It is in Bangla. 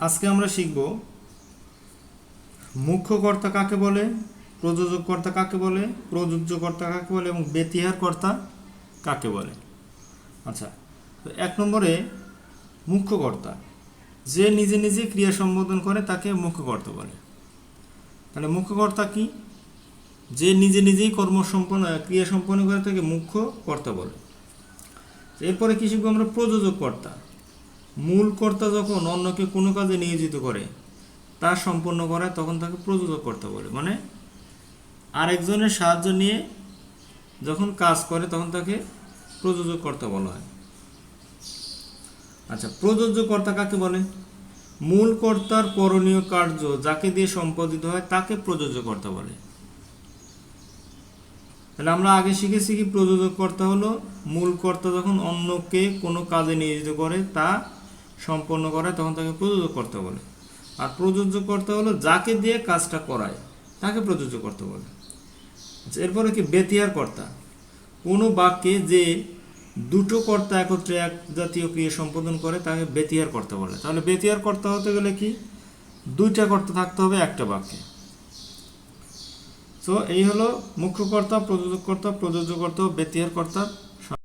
আজকে আমরা শিখব মুখ্য কর্তা কাকে বলে প্রযোজক কর্তা কাকে বলে প্রযোজ্য কর্তা কাকে বলে এবং বেতিহার কর্তা কাকে বলে। আচ্ছা তো এক নম্বরে মুখ্য কর্তা যে নিজে নিজে ক্রিয়া সম্বোধন করে তাকে মুখ্য কর্তা বলে। তাহলে মুখ্য কর্তা কি? যে নিজে নিজেই কর্ম সম্পন্ন, ক্রিয়া সম্পন্ন করে তাকে মুখ্য কর্তা বলে। এরপরে কি শিখব আমরা? প্রযোজক কর্তা মূল কর্তা যখন অন্যকে কোনো কাজে নিয়োজিত করে, তা সম্পন্ন করে তখন তাকে প্রযোজক কর্তা বলে। মানে আরেকজনের সাহায্য নিয়ে যখন কাজ করে তখন তাকে প্রযোজক কর্তা বলা হয়। আচ্ছা প্রযোজ্য কর্তা কাকে বলে? মূল কর্তার করণীয় কার্য যাকে দিয়ে সম্পাদিত হয় তাকে প্রযোজ্য কর্তা বলে। তাহলে আমরা আগে শিখেছি কি প্রযোজক কর্তা হলো মূল কর্তা যখন অন্যকে কোনো কাজে নিয়োজিত করে, তা সম্পন্ন করে তখন তাকে প্রযোজক কর্তা বলে। আর প্রযোজ্য কর্তা হলো যাকে দিয়ে কাজটা করায়, তাকে প্রযোজ্য কর্তা বলে। এরপরে কি? বেতিয়ার কর্তা। কোনো বাক্যে যে দুটো কর্তা একত্রে এক জাতীয় ক্রিয়া সম্পাদন করে, তাকে বেতিয়ার কর্তা বলে। তাহলে বেতিয়ার কর্তা হতে গেলে কি? দুইটা কর্তা থাকতে হবে একটা বাক্যে। তো এই হলো মুখ্য কর্তা, প্রযোজক কর্তা, প্রযোজ্য কর্তা ও বেতিয়ার কর্তার